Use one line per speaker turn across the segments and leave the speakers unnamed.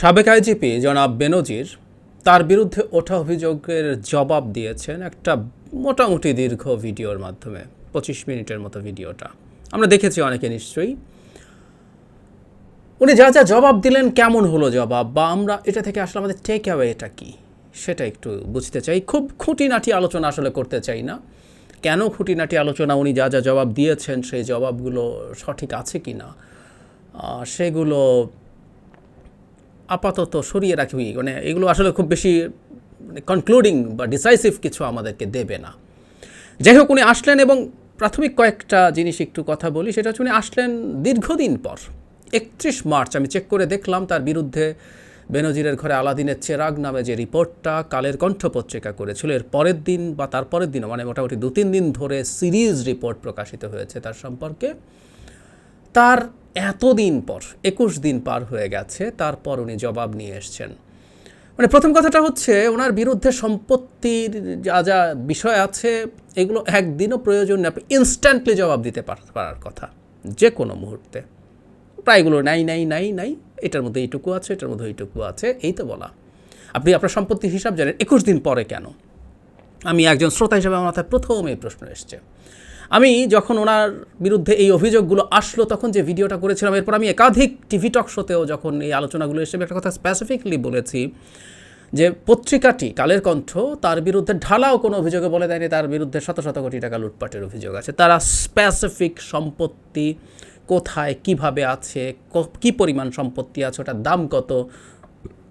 সাবেক আইজিপি জনাব বেনজির তার বিরুদ্ধে ওঠা অভিযোগের জবাব দিয়েছেন একটা মোটামুটি দীর্ঘ ভিডিওর মাধ্যমে, পঁচিশ মিনিটের মতো ভিডিওটা। আমরা দেখেছি অনেকে নিশ্চয়ই। উনি যা যা জবাব দিলেন, কেমন হলো জবাব? বা আমরা এটা থেকে আসলে আমাদের টেক অ্যাওয়ে এটা কি? সেটা একটু বুঝতে চাই। খুব খুঁটিনাটি আলোচনা আসলে করতে চাই না। কেন খুঁটিনাটি আলোচনা উনি যা যা জবাব দিয়েছেন, সেই জবাবগুলো সঠিক আছে কি না সেগুলো আপাতত সরিয়ে রাখবি মানে এগুলো আসলে খুব বেশি মানে কনক্লুডিং বা ডিসাইসিভ কিছু আমাদেরকে দেবে না। যাই হোক, উনি আসলেন এবং প্রাথমিক কয়েকটা জিনিস একটু কথা বলি। সেটা হচ্ছে উনি আসলেন দীর্ঘদিন পর, একত্রিশ মার্চ, আমি চেক করে দেখলাম তার বিরুদ্ধে বেনজিরের ঘরে আলাদিনের চেরাগ নামে যে রিপোর্টটা কালের কণ্ঠ পত্রিকা করেছিল, এর পরের দিন বা তার পরের দিন মানে মোটামুটি দু তিন দিন ধরে সিরিজ রিপোর্ট প্রকাশিত হয়েছে তার সম্পর্কে। তার এতদিন পর, একুশ দিন পার হয়ে গেছে, তারপর উনি জবাব নিয়ে এসছেন। মানে প্রথম কথাটা হচ্ছে, ওনার বিরুদ্ধে সম্পত্তির যা যা বিষয় আছে, এগুলো একদিনও প্রয়োজন আপনি ইনস্ট্যান্টলি জবাব দিতে পারার কথা যে কোনো মুহূর্তে। প্রায়গুলো নাই নাই নাই নাই, এটার মধ্যে এইটুকু আছে, এটার মধ্যে এইটুকু আছে, এই তো বলা। আপনি আপনার সম্পত্তির হিসাব জানেন, একুশ দিন পরে কেন? আমি একজন শ্রোতা হিসেবে আমার মাথায় প্রথম এই প্রশ্ন এসছে। আমি যখন ওনার বিরুদ্ধে এই অভিযোগগুলো আসলো তখন যে ভিডিওটা করেছিলাম, এরপর আমি একাধিক টিভি টক শোতেও যখন এই আলোচনাগুলো এসে একটা কথা স্পেসিফিকলি বলেছি যে পত্রিকাটি কালের কণ্ঠ, তার বিরুদ্ধে ঢালাও কোনো অভিযোগে বলে দেয়নি, তার বিরুদ্ধে শত শত কোটি টাকা লুটপাটের অভিযোগ আছে। তারা স্পেসিফিক সম্পত্তি কোথায়, কীভাবে আছে, ক- কি পরিমাণ সম্পত্তি আছে, ওটার দাম কত,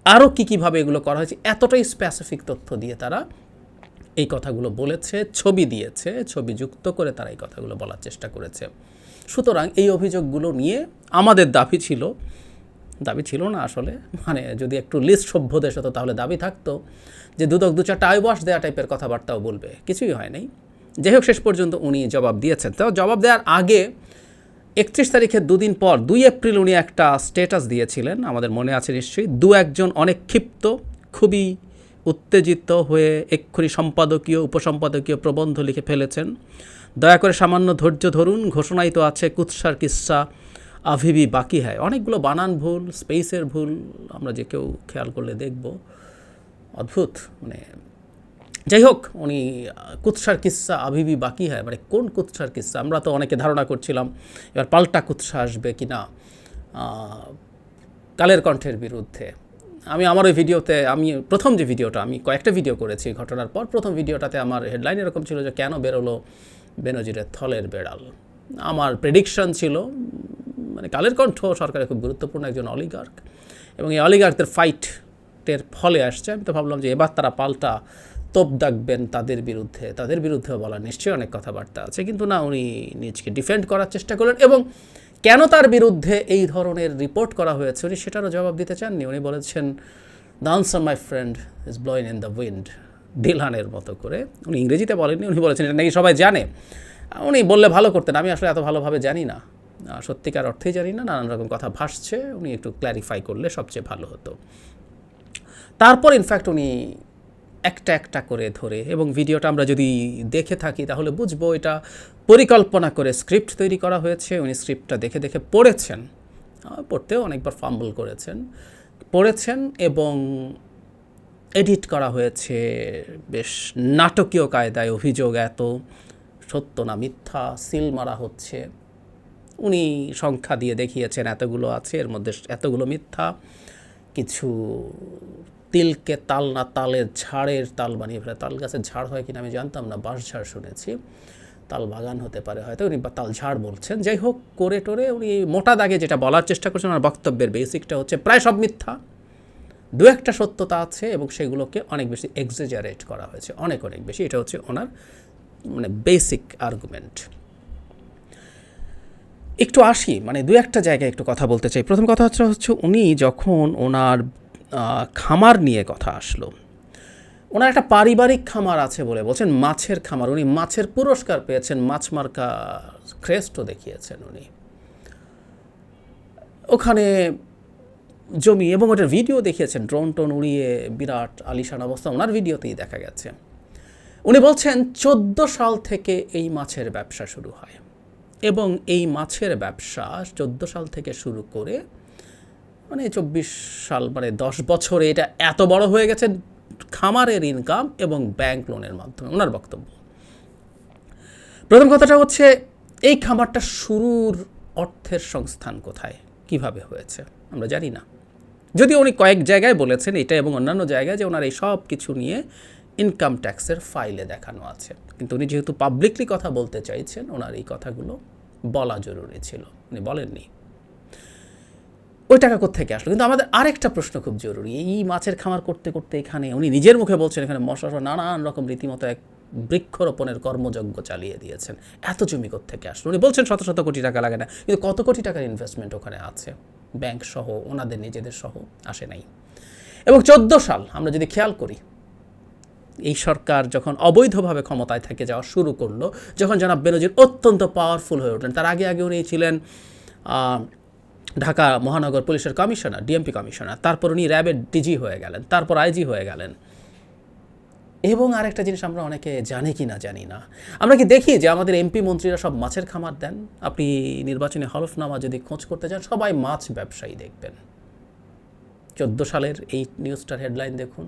আরও কী কীভাবে এগুলো করা হয়েছে, এতটাই স্পেসিফিক তথ্য দিয়ে তারা এই কথাগুলো বলেছে, ছবি দিয়েছে, ছবি যুক্ত করে তারা এই কথাগুলো বলার চেষ্টা করেছে। সুতরাং এই অভিযোগগুলো নিয়ে আমাদের দাবি ছিল দাবি ছিল না আসলে মানে যদি একটু লিস্ট সভ্য দেশ হতো তাহলে দাবি থাকতো যে দুদক দু চারটা আইওয়াশ দেওয়া টাইপের কথাবার্তাও বলবে। কিছুই হয় নাই। যাই হোক, শেষ পর্যন্ত উনি জবাব দিয়েছেন। তো জবাব দেওয়ার আগে একত্রিশ তারিখের দুদিন পর, দুই এপ্রিল উনি একটা স্ট্যাটাস দিয়েছিলেন। আমাদের মনে আছে নিশ্চয়ই, দু একজন অনেক ক্ষিপ্ত, খুবই উত্তেজিত হয়ে এক্ষুনি সম্পাদকীয়, উপসম্পাদকীয় প্রবন্ধ লিখে ফেলেছেন। দয়া করে সামান্য ধৈর্য ধরুন, ঘোষণাই তো আছে, কুৎসার কিস্সা আভিবি বাকি হয় অনেকগুলো বানান ভুল, স্পেসের ভুল, আমরা যে কেউ খেয়াল করলে দেখব। অদ্ভুত মানে যাই হোক, উনি কুৎসার কিস্সা আভিবি বাকি হয় মানে কোন কুৎসার কিস্সা আমরা তো অনেকে ধারণা করছিলাম, এবার পাল্টা কুৎসা আসবে কি না কালের কণ্ঠের বিরুদ্ধে। আমি আমার ওই ভিডিওতে, আমি প্রথম যে ভিডিওটা, আমি কয়েকটা ভিডিও করেছি ঘটনার পর প্রথম ভিডিওটাতে আমার হেডলাইন এরকম ছিল যে, কেন বেরোলো বেনজিরের থলের বেড়াল? আমার প্রেডিকশন ছিল মানে কালের কণ্ঠ সরকারের খুব গুরুত্বপূর্ণ একজন অলিগার্ক এবং এই অলিগার্কদের ফাইটের ফলে আসছে। আমি তো ভাবলাম যে, এবার তারা পাল্টা তোপ দাগবেন তাদের বিরুদ্ধে, তাদের বিরুদ্ধেও বলা নিশ্চয়ই অনেক কথাবার্তা আছে। কিন্তু না, উনি নিজকে ডিফেন্ড করার চেষ্টা করলেন এবং কেন তার বিরুদ্ধে এই ধরনের রিপোর্ট করা হয়েছে? উনি সেটারও জবাব দিতে চাননি। উনি বলেছেন the my friend is blowing in the wind ডিলহানের মতো করে। উনি ইংরেজিতে বলেননি, উনি বলেছেন, এটা নাকি সবাই জানে? উনি বললে ভালো করতেন। আমি আসলে এত ভালোভাবে জানি না। সত্যিকার অর্থেই জানি না, নানান রকম কথা ভাসছে। উনি একটু ক্ল্যারিফাই করলে সবচেয়ে ভালো হতো। তারপর ইনফ্যাক্ট উনি একটা একটা করে ধরে এবং ভিডিওটা আমরা যদি দেখে থাকি, তাহলে বুঝব এটা পরিকল্পনা করে স্ক্রিপ্ট তৈরি করা হয়েছে। উনি স্ক্রিপ্টটা দেখে দেখে পড়েছেন। পড়তেও অনেকবার ফাম্বল করেছেন। পড়েছেন এবং এডিট করা হয়েছে বেশ নাটকীয় কায়দায়। অভিযোগ এত, সত্য না মিথ্যা, সিল মারা হচ্ছে। উনি সংখ্যা দিয়ে দেখিয়েছেন, এতগুলো আছে, এর মধ্যে এতগুলো মিথ্যা। কিছু তিলকে তাল না তালের ঝাড়ের তাল বানিয়ে ফেলে। তাল গাছের ঝাড় হয় কিনা আমি জানতাম না, বাঁশ ঝাড় শুনেছি। তাল বাগান হতে পারে, হয়তো উনি বা তাল ঝাড় বলছেন। যাই হোক, করে টোরে উনি মোটা দাগে যেটা বলার চেষ্টা করছেন, ওনার বক্তব্যের বেসিকটা হচ্ছে প্রায় সব মিথ্যা। দু একটা সত্যতা আছে এবং সেগুলোকে অনেক বেশি এক্সেজারেট করা হয়েছে, অনেক অনেক বেশি। এটা হচ্ছে ওনার মানে বেসিক আর্গুমেন্ট একটু আসি মানে দু একটা জায়গায় একটু কথা বলতে চাই। প্রথম কথা হচ্ছে হচ্ছে উনি যখন ওনার খামার নিয়ে কথা আসলো ওনার একটা পারিবারিক খামার আছে বলে বলছেন, মাছের খামার। উনি মাছের পুরস্কার পেয়েছেন, মাছ মার্কা ক্রেস্টও দেখিয়েছেন উনি। ওখানে জমি এবং ওটার ভিডিও দেখিয়েছেন, ড্রোন টোন উড়িয়ে বিরাট আলিশান অবস্থা ওনার ভিডিওতেই দেখা গেছে। উনি বলছেন, চোদ্দ সাল থেকে এই মাছের ব্যবসা শুরু হয় এবং এই মাছের ব্যবসা চোদ্দ সাল থেকে শুরু করে মানে চব্বিশ সাল মানে দশ বছরে এটা এত বড় হয়ে গেছে খামারের ইনকাম এবং ব্যাংক লোনের মাধ্যমে। ওনার বক্তব্য। প্রথম কথাটা হচ্ছে, এই খামারটা শুরুর অর্থের সংস্থান কোথায়? কীভাবে হয়েছে? আমরা জানি না। যদি উনি কয়েক জায়গায় বলেছেন এটা এবং অন্যান্য জায়গায় যে ওনার এই সব কিছু নিয়ে ইনকাম ট্যাক্সের ফাইলে দেখানো আছে। কিন্তু উনি যেহেতু পাবলিকলি কথা বলতে চাইছেন, ওনার এই কথাগুলো বলা জরুরি ছিল। উনি বলেননি। ওই টাকা কোথেকে আসলো? কিন্তু আমাদের আরেকটা প্রশ্ন খুব জরুরি। এই মাছের খামার করতে করতে এখানে উনি নিজের মুখে বলছেন, এখানে মশলা নানান রকম রীতিমতো এক বৃক্ষরোপণের কর্মযজ্ঞ চালিয়ে দিয়েছেন। এত জমি থেকে আসলো? উনি বলছেন শত শত কোটি টাকা লাগে না। কিন্তু কত কোটি টাকার ইনভেস্টমেন্ট ওখানে আছে? ব্যাংক সহ, ওনাদের, নিজেদের সহ আসে নাই। এবং চোদ্দ সাল, আমরা যদি খেয়াল করি, এই সরকার যখন অবৈধভাবে ক্ষমতায় থেকে যাওয়া শুরু করল, যখন জনাব বেনজির অত্যন্ত পাওয়ারফুল হয়ে ওঠেন তার আগে আগে উনি ছিলেন ঢাকা মহানগর পুলিশের কমিশনার ডিএমপি কমিশনার, তারপর উনি র্যাবের ডিজি হয়ে গেলেন, তারপর আইজি হয়ে গেলেন। এবং আরেকটা জিনিস আমরা অনেকে জানি কি না জানি না। আমরা কি দেখি যে আমাদের এমপি মন্ত্রীরা সব মাছের খামার দেন? আপনি নির্বাচনী হলফনামা যদি খোঁজ করতে যান সবাই মাছ ব্যবসায়ী দেখবেন। চোদ্দ সালের এই নিউজটার হেডলাইন দেখুন,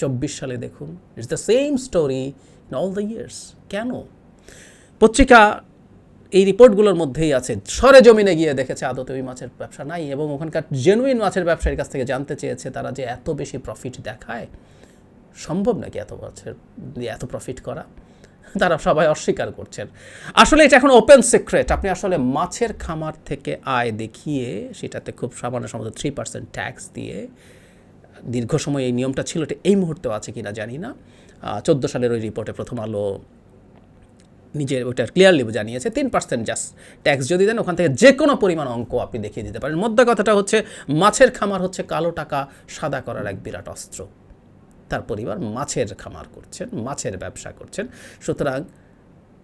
চব্বিশ সালে দেখুন it's the same story in all the years কেন? পত্রিকা এই রিপোর্টগুলোর মধ্যেই আছে। সরে জমিনে গিয়ে দেখেছে আদতে ওই মাছের ব্যবসা নাই এবং ওখানকার জেনুইন মাছের ব্যবসায়ীর কাছ থেকে জানতে চেয়েছে তারা যে এত বেশি প্রফিট দেখায়। সম্ভব নাকি এত মাছের এত প্রফিট করা? তারা সবাই অস্বীকার করছেন। আসলে এটা এখন ওপেন সিক্রেট আপনি আসলে মাছের খামার থেকে আয় দেখিয়ে সেটাতে খুব সামান্য সম্ভবত থ্রি পার্সেন্ট ট্যাক্স দিয়ে দীর্ঘ সময় এই নিয়মটা ছিল, এটা এই মুহূর্তেও আছে কিনা জানি না। চোদ্দ সালের ওই রিপোর্টে প্রথম আলো নিজের ওইটা ক্লিয়ারলি জানিয়েছে, তিন পার্সেন্ট জাস্ট ট্যাক্স যদি দেন, ওখান থেকে যে কোনো পরিমাণ অঙ্ক আপনি দেখিয়ে দিতে পারেন। মধ্যে কথাটা হচ্ছে, মাছের খামার হচ্ছে কালো টাকা, সাদা করার এক বিরাট অস্ত্র। তার পরিবার মাছের খামার করছেন, মাছের ব্যবসা করছেন। সুতরাং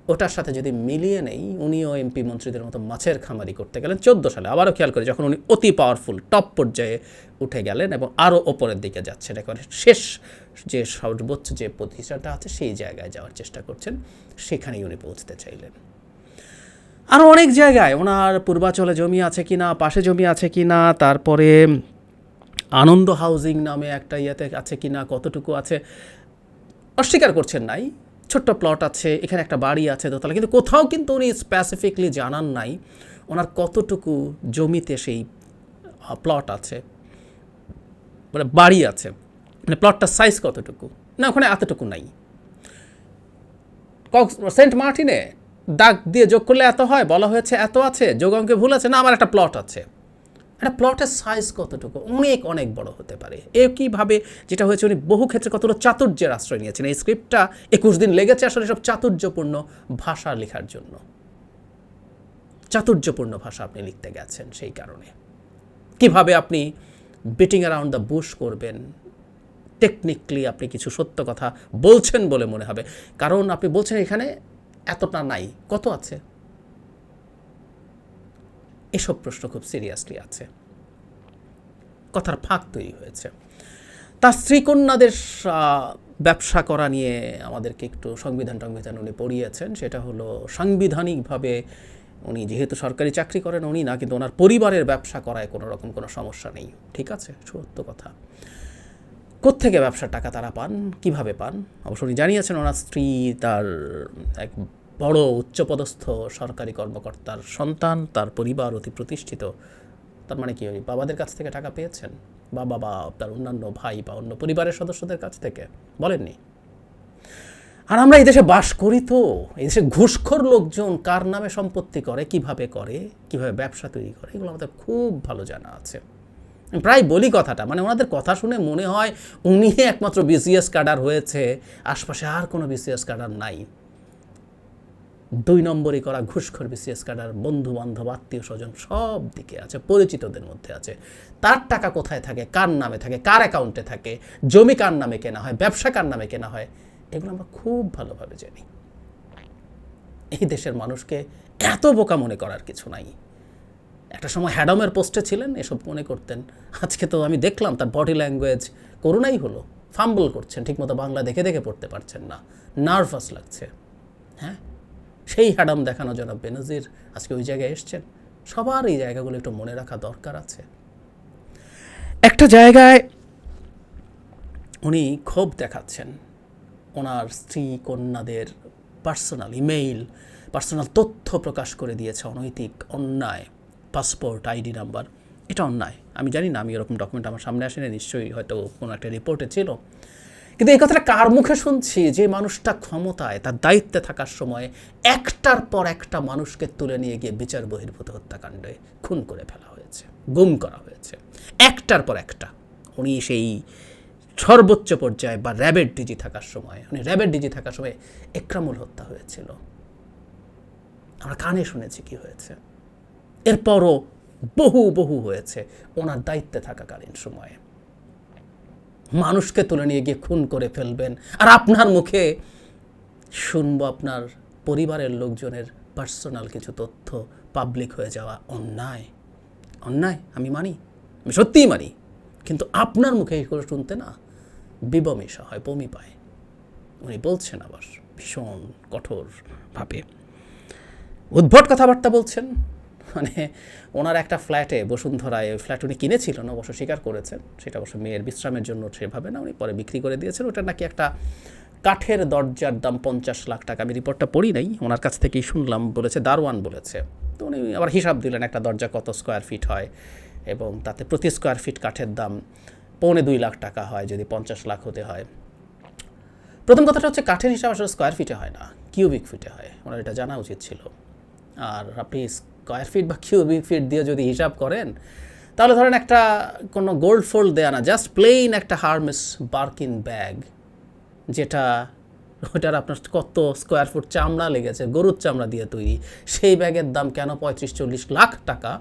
ওটার সাথে যদি মিলিয়ে নেই, উনিও এমপি মন্ত্রীদের মতো মাছের খামারি করতে গেলেন চোদ্দ সালে। আবারও খেয়াল করি, যখন উনি অতি পাওয়ারফুল টপ পর্যায়ে উঠে গেলেন এবং আরও ওপরের দিকে যাচ্ছেন, একেবারে শেষ যে সর্বোচ্চ যে প্রতিষ্ঠাটা আছে, সেই জায়গায় যাওয়ার চেষ্টা করছেন, সেখানেই উনি পৌঁছতে চাইলেন। আরও অনেক জায়গায় ওনার পূর্বাচলে জমি আছে কি না পাশে জমি আছে কি না তারপরে আনন্দ হাউজিং নামে একটা ইয়েতে আছে কি না কতটুকু আছে, অস্বীকার করছেন নাই। ছোট্ট প্লট আছে, এখানে একটা বাড়ি আছে, দোতলা। কিন্তু কোথাও কিন্তু উনি স্পেসিফিকলি জানান নাই ওনার কতটুকু জমিতে সেই প্লট আছে। মানে বাড়ি আছে। মানে প্লটটার সাইজ কতটুকু? না, ওখানে এতটুকু নাই। সেন্ট মার্টিনে দাগ দিয়ে যোগ করলে এত হয়, বলা হয়েছে এত আছে যোগ অঙ্কে ভুল আছে, না, আমার একটা প্লট আছে। একটা প্লটের সাইজ কতটুকু? অনেক অনেক বড় হতে পারে। একইভাবে যেটা হয়েছে, উনি বহু ক্ষেত্রে কতটা চাতুর্যের আশ্রয় নিয়েছেন। এই স্ক্রিপ্টটা একুশ দিন লেগেছে আসলে সব চাতুর্যপূর্ণ ভাষা লেখার জন্য। চাতুর্যপূর্ণ ভাষা আপনি লিখতে গেছেন সেই কারণে। কীভাবে আপনি বিটিং অ্যারাউন্ড দ্য বুশ করবেন? টেকনিক্যালি আপনি কিছু সত্য কথা বলছেন বলে মনে হবে। কারণ আপনি বলছেন এখানে এতটা নাই। কত আছে? এসব প্রশ্ন খুব সিরিয়াসলি আছে। কথার ফাঁক তৈরি হয়েছে। তার স্ত্রীকন্যাদের ব্যবসা করা নিয়ে আমাদেরকে একটু সংবিধান টংবিধান উনি পড়িয়েছেন। সেটা হলো সাংবিধানিকভাবে উনি যেহেতু সরকারি চাকরি করেন উনি না, কিন্তু ওনার পরিবারের ব্যবসা করায় কোনো রকম কোনো সমস্যা নেই। ঠিক আছে? সত্য কথা। কোত্থেকে ব্যবসার টাকা তারা পান? কীভাবে পান? অবশ্য উনি জানিয়েছেন ওনার স্ত্রী তার এক বড় উচ্চপদস্থ সরকারি কর্মকর্তার সন্তান, তার পরিবার অতি প্রতিষ্ঠিত। তার মানে কি, ওই বাবাদের কাছ থেকে টাকা পেয়েছেন? বা বাবা তার অন্যান্য ভাই বা অন্য পরিবারের সদস্যদের কাছ থেকে? বলেননি। আর আমরা এই দেশে বাস করি তো? এই দেশে ঘুষখোর লোকজন কার নামে সম্পত্তি করে, কীভাবে করে, কীভাবে ব্যবসা তৈরি করে, এগুলো আমাদের খুব ভালো জানা আছে। প্রায় বলি কথাটা মানে ওনাদের কথা শুনে মনে হয় উনি একমাত্র বিসিএস কাডার হয়েছে, আশপাশে আর কোনো বিসিএস কার্ডার নাই। দুই নম্বরই করা ঘুষখোর বিসিএস কাডার বন্ধু বান্ধব আত্মীয় স্বজন সব দিকে আছে, পরিচিতদের মধ্যে আছে। তার টাকা কোথায় থাকে, কার নামে থাকে, কার অ্যাকাউন্টে থাকে, জমি কার নামে কেনা হয়, ব্যবসা কার নামে কেনা হয়, এগুলো আমরা খুব ভালোভাবে জানি। এই দেশের মানুষকে এত বোকা মনে করার কিছু নাই। একটা সময় হ্যাডমের পোস্টে ছিলেন, এসব মনে করতেন। আজকে তো আমি দেখলাম তার বডি ল্যাঙ্গুয়েজ করোনাই হলো, ফাম্বল করছেন, ঠিকমতো বাংলা দেখে দেখে পড়তে পারছেন না, নার্ভাস লাগছে। হ্যাঁ? সেই হ্যাডাম দেখানো জনাব বেনজির আজকে ওই জায়গায় এসছেন। সবার এই জায়গাগুলো একটু মনে রাখা দরকার আছে। একটা জায়গায় উনি ক্ষোভ দেখাচ্ছেন। ওনার স্ত্রী, কন্যাদের পার্সোনাল ইমেইল, পার্সোনাল তথ্য প্রকাশ করে দিয়েছে অনৈতিক অন্যায়, পাসপোর্ট, আইডি নাম্বার। এটা অন্যায়। আমি জানি না, আমি এরকম ডকুমেন্ট আমার সামনে আসেনি, নিশ্চয়ই হয়তো কোনো একটা রিপোর্টে ছিল। কিন্তু এই কথাটা কার মুখে শুনছি? যে মানুষটা ক্ষমতায়, তার দায়িত্বে থাকার সময় একটার পর একটা মানুষকে তুলে নিয়ে গিয়ে বিচার বহির্ভূত হত্যাকাণ্ডে খুন করে ফেলা হয়েছে, গুম করা হয়েছে। একটার পর একটা। উনি সেই সর্বোচ্চ পর্যায়ে বা র্যাবের ডিজি থাকার সময়, উনি র্যাবের ডিজি থাকার সময় একরামুল হত্যা হয়েছিল। আমরা কানে শুনেছি কি হয়েছে। এরপরও বহু বহু হয়েছে। ওনার দায়িত্বে থাকাকালীন সময়ে। মানুষকে তুলে নিয়ে গিয়ে খুন করে ফেলবেন। আর আপনার মুখে শুনব আপনার পরিবারের লোকজনের পার্সোনাল কিছু তথ্য পাবলিক হয়ে যাওয়া অন্যায়। অন্যায়, আমি মানি, আমি সত্যিই মানি। কিন্তু আপনার মুখে এগুলো শুনতে না, বিবমিশা হয়, বমি পায়। উনি বলছেন আবার, ভীষণ কঠোরভাবে। উদ্ভট কথাবার্তা বলছেন। মানে ওনার একটা ফ্ল্যাটে বসুন্ধরায়, ওই ফ্ল্যাট উনি কিনেছিলেন অবশ্য স্বীকার করেছেন। সেটা অবশ্য মেয়ের বিশ্রামের জন্য সেভাবে না, উনি পরে বিক্রি করে দিয়েছেন। ওটা নাকি একটা কাঠের দরজার দাম পঞ্চাশ লাখ টাকা, আমি রিপোর্টটা পড়ি নাই, ওনার কাছ থেকেই শুনলাম, বলেছে, দারোয়ান বলেছে। তো উনি আবার হিসাব দিলেন, একটা দরজা কত স্কোয়ার ফিট হয় এবং তাতে প্রতি স্কোয়ার ফিট কাঠের দাম পৌনে দুই লাখ টাকা হয়, যদি পঞ্চাশ লাখ হতে হয়। প্রথম কথাটা হচ্ছে, কাঠের হিসাব আসলে স্কোয়ার ফিটে হয় না কিউবিক ফিটে হয়। ওনার এটা জানা উচিত ছিল। আর আপনি স্কোয়ার ফিট বা কিউবিক ফিট দিয়ে যদি হিসাব করেন, তাহলে ধরেন একটা কোনো গোল্ড ফোল্ড দেয়া না জাস্ট প্লেন একটা হারমেস বার্কিন ব্যাগ যেটা, ওটার আপনার কত স্কোয়ার ফুট চামড়া লেগেছে, গরুর চামড়া দিয়ে তৈরি, সেই ব্যাগের দাম কেন পঁয়ত্রিশ, চল্লিশ লাখ টাকা?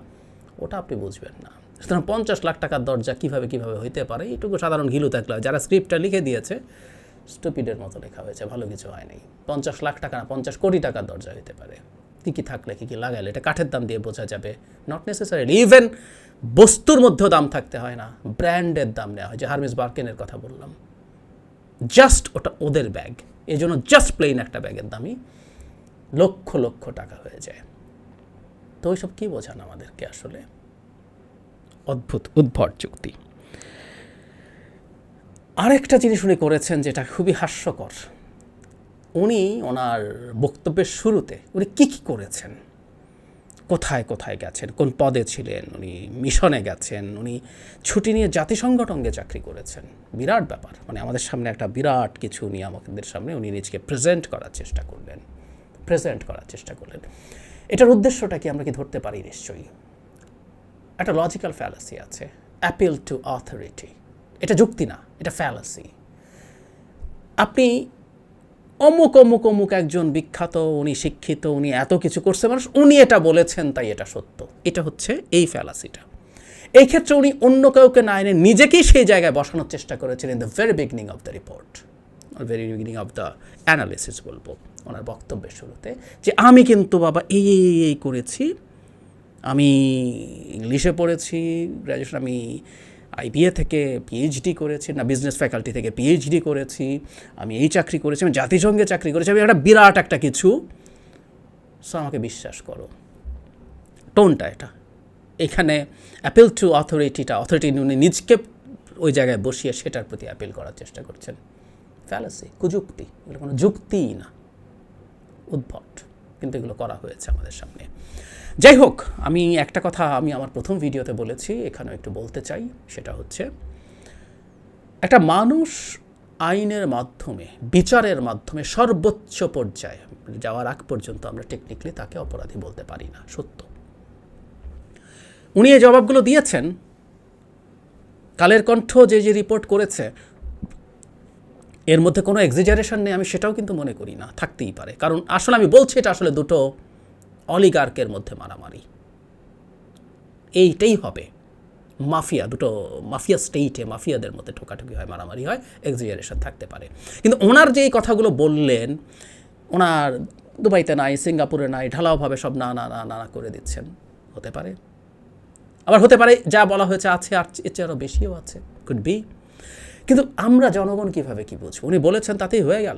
ওটা আপনি বুঝবেন না। সুতরাং পঞ্চাশ লাখ টাকার দরজা কীভাবে কীভাবে হইতে পারে, এইটুকু সাধারণ ঘিলু থাকলে। যারা স্ক্রিপ্টটা লিখে দিয়েছে স্টুপিডের মতো লেখা হয়েছে, ভালো কিছু হয়নি। পঞ্চাশ লাখ টাকা না, পঞ্চাশ কোটি টাকার দরজা হইতে পারে। কী কী থাকলে, কী কী লাগালে এটা কাঠের দাম দিয়ে বোঝা যাবে। নট নেসেসারি ইভেন বস্তুর মধ্যেও দাম থাকতে হয় না, ব্র্যান্ডের দাম নেওয়া হয়, যে হারমিস বার্কেনের কথা বললাম। জাস্ট ওটা ওদের ব্যাগ এই জন্য জাস্ট প্লেন একটা ব্যাগের দামই লক্ষ লক্ষ টাকা হয়ে যায়। তো ওইসব কী বোঝান আমাদেরকে আসলে? অদ্ভুত, উদ্ভট যুক্তি। আরেকটা জিনিস উনি করেছেন যেটা খুবই হাস্যকর। উনি ওনার বক্তব্যের শুরুতে উনি কী কী করেছেন? কোথায় কোথায় গেছেন? কোন পদে ছিলেন? উনি মিশনে গেছেন? উনি ছুটি নিয়ে জাতিসংগঠনকে চাকরি করেছেন? বিরাট ব্যাপার। মানে আমাদের সামনে একটা বিরাট কিছু উনি আমাদের সামনে উনি নিজকে প্রেজেন্ট করার চেষ্টা করলেন। প্রেজেন্ট করার চেষ্টা করলেন। এটার উদ্দেশ্যটা কি আমরা কি ধরতে পারি নিশ্চয়ই? একটা লজিক্যাল ফ্যালাসি আছে। অ্যাপিল টু অথরিটি এটা যুক্তি না, এটা ফ্যালাসি আপনি অমুক অমুক অমুক একজন বিখ্যাত, উনি শিক্ষিত, উনি এত কিছু করছে, মানুষ, উনি এটা বলেছেন, তাই এটা সত্য। এটা হচ্ছে এই ফ্যালাসিটা। এই ক্ষেত্রে উনি অন্য কাউকে না এনে নিজেকেই সেই জায়গায় বসানোর চেষ্টা করেছিলেন the very beginning of the report very beginning of the analysis বলব ওনার বক্তব্যের শুরুতে, যে আমি কিন্তু বাবা এই এই করেছি, আমি ইংলিশে পড়েছি গ্র্যাজুয়েশন আমি আইবিএ থেকে পিএইচডি করেছি, না বিজনেস ফ্যাকাল্টি থেকে পিএইচডি করেছি, আমি এই চাকরি করেছি, আমি জাতিসংঘে চাকরি করেছি, আমি একটা বিরাট একটা কিছু। সো আমাকে বিশ্বাস করো, টোনটা এটা। এখানে অ্যাপিল টু অথরিটিটা অথরিটি উনি নিজকে ওই জায়গায় বসিয়ে সেটার প্রতি অ্যাপিল করার চেষ্টা করছেন। ফ্যালাসি কুযুক্তি, এগুলো কোনো যুক্তিই না। উদ্ভট, কিন্তু এগুলো করা হয়েছে আমাদের সামনে। যাই হোক আমি একটা কথা আমি আমার প্রথম ভিডিওতে বলেছি, এখানেও একটু বলতে চাই, সেটা হচ্ছে একটা মানুষ আইনের মাধ্যমে, বিচারের মাধ্যমে সর্বোচ্চ পর্যায়ে যাওয়ার আগ পর্যন্ত আমরা টেকনিক্যালি তাকে অপরাধী বলতে পারি না, সত্য। উনি এই জবাবগুলো দিয়েছেন। কালের কণ্ঠ যে যে রিপোর্ট করেছে, এর মধ্যে কোনো এক্সিজারেশন নেই, আমি সেটাও কিন্তু মনে করি না, থাকতেই পারে। কারণ আসলে আমি বলছি এটা আসলে দুটো অলিগার্কের মধ্যে মারামারি। এইটাই হবে। মাফিয়া, দুটো মাফিয়া স্টেটে মাফিয়াদের মধ্যে ঠোকাঠুকি হয়, মারামারি হয় এক্সিজারেশন থাকতে পারে। কিন্তু ওনার যে কথাগুলো বললেন, ওনার দুবাইতে নাই, সিঙ্গাপুরে নাই, ঢালাওভাবে সব না না না না না করে দিচ্ছেন। হতে পারে। আবার হতে পারে, যা বলা হয়েছে আছে, আর এর চেয়ে আরও বেশিও আছে। কুড বি কিন্তু আমরা জনগণ কীভাবে কি বুঝব? উনি বলেছেন তাতেই হয়ে গেল।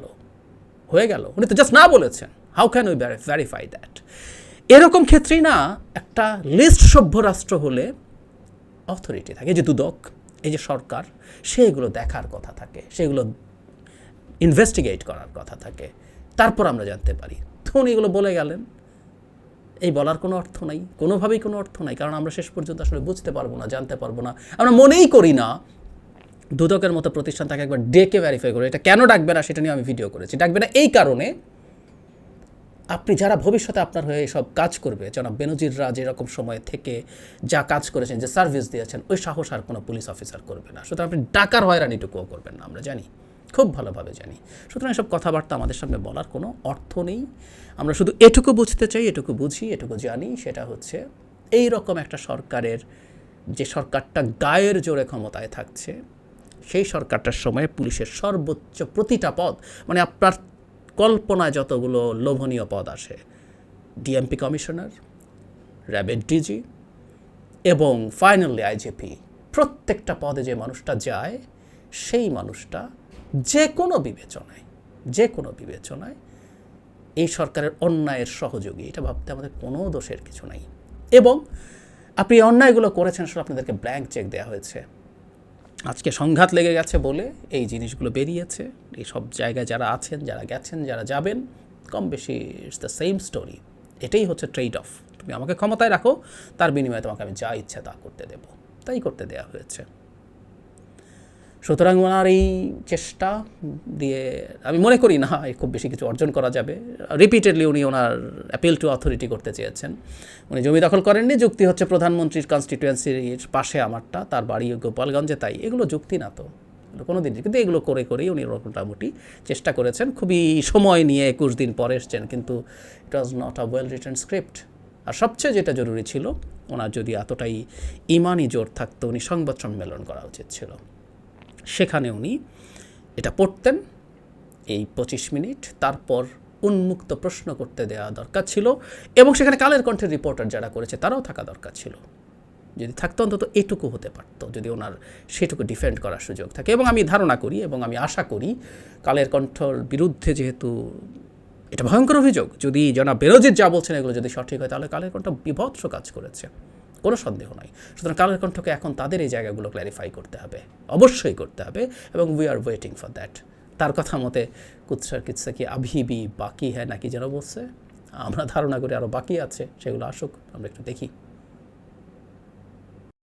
হয়ে গেল। উনি তো জাস্ট না বলেছেন। How can we verify that এরকম ক্ষেত্রেই না একটা লিস্ট সভ্য রাষ্ট্র হলে অথরিটি থাকে যে দুদক, এই যে সরকার, সেগুলো দেখার কথা থাকে, সেগুলো ইনভেস্টিগেট করার কথা থাকে। তারপর আমরা জানতে পারি। তো উনি এগুলো বলে গেলেন, এই বলার কোনো অর্থ নাই, কোনোভাবেই কোনো অর্থ নাই, কারণ আমরা শেষ পর্যন্ত আসলে বুঝতে পারব না, জানতে পারব না। আমরা মনেই করি না, দুদকের মতো প্রতিষ্ঠান তাকে একবার ডেকে ভ্যারিফাই করে, এটা কেন ডাকবে না সেটা নিয়ে আমি ভিডিও করেছি। ডাকবে না এই কারণে আপনি যারা ভবিষ্যতে আপনার হয়ে সব কাজ করবে, জনাব বেনজিররা যেরকম সময় থেকে যা কাজ করেছেন, যে সার্ভিস দিয়েছেন, ওই সাহস আর কোনো পুলিশ অফিসার করবে না। সুতরাং আপনি ডাকার হয়রানিটুকুও করবেন না, আমরা জানি। খুব ভালোভাবে জানি। সুতরাং এসব কথাবার্তা আমাদের সামনে বলার কোনো অর্থ নেই। আমরা শুধু এটুকু বুঝতে চাই, এটুকু বুঝি, এটুকু জানি, সেটা হচ্ছে এই রকম একটা সরকারের যে সরকারটা গায়ের জোরে ক্ষমতায় থাকছে, সেই সরকারটার সময় পুলিশের সর্বোচ্চ প্রতিটা পদ মানে আপনার কল্পনায় যতগুলো লোভনীয় পদ আসে ডিএমপি কমিশনার র্যাবের ডিজি এবং ফাইনালি আইজিপি প্রত্যেকটা পদে যে মানুষটা যায়, সেই মানুষটা যে কোনো বিবেচনায়, যে কোনো বিবেচনায় এই সরকারের অন্যায়ের সহযোগী। এটা ভাবতে আমাদের কোনো দোষের কিছু নাই। এবং আপনি অন্যায়গুলো করেছেন, আসলে আপনাদেরকে ব্ল্যাঙ্ক চেক দেওয়া হয়েছে। আজকে সংঘাত লেগে গেছে বলে এই জিনিসগুলো বেরিয়েছে। এই সব জায়গায় যারা আছেন, যারা গেছেন, যারা যাবেন, কম বেশি ইটস দ্য সেম স্টোরি এটাই হচ্ছে ট্রেড অফ তুমি আমাকে ক্ষমতায় রাখো, তার বিনিময়ে তোমাকে আমি যা ইচ্ছা তা করতে দেবো। তাই করতে দেওয়া হয়েছে। সুতরাং ওনার এই চেষ্টা দিয়ে আমি মনে করি না খুব বেশি কিছু অর্জন করা যাবে। রিপিটেডলি উনি ওনার অ্যাপিল টু অথরিটি করতে চেয়েছেন। উনি জমি দখল করেননি, যুক্তি হচ্ছে প্রধানমন্ত্রীর কনস্টিটুয়েন্সির পাশে আমারটা, তার বাড়ি গোপালগঞ্জে, তাই এগুলো যুক্তি না তো। কোনো দিন কিন্তু এগুলো করে করেই উনি মোটামুটি চেষ্টা করেছেন। খুবই সময় নিয়ে একুশ দিন পরে এসছেন, কিন্তু it was not a well written script আর সবচেয়ে যেটা জরুরি ছিল, ওনার যদি এতটাই ইমানি জোর থাকতো, উনি সংবাদ সম্মেলন করা উচিত ছিল। সেখানে উনি এটা পড়তেন, এই পঁচিশ মিনিট। তারপর উন্মুক্ত প্রশ্ন করতে দেওয়া দরকার ছিল এবং সেখানে কালের কণ্ঠের রিপোর্টার যারা করেছে তারাও থাকা দরকার ছিল। যদি থাকতো অন্তত এটুকু হতে পারতো, যদি ওনার সেটুকু ডিফেন্ড করার সুযোগ থাকে। এবং আমি ধারণা করি এবং আমি আশা করি কালের কণ্ঠর বিরুদ্ধে যেহেতু এটা ভয়ঙ্কর অভিযোগ। যদি জনাব বেরোজিৎ যা বলছেন এগুলো যদি সঠিক হয়, তাহলে কালের কণ্ঠ বিভৎস কাজ করেছে। কোনো সন্দেহ নাই। সুতরাং কালের কণ্ঠকে এখন তাদের এই জায়গাগুলো ক্ল্যারিফাই করতে হবে। অবশ্যই করতে হবে এবং we are waiting for that তার কথা মতে, কুৎসার কিৎসা কি আভিবি বাকি হ্যাঁ নাকি যেন বলছে? আমরা ধারণা করি আরও বাকি আছে, সেগুলো আসুক, আমরা একটু দেখি।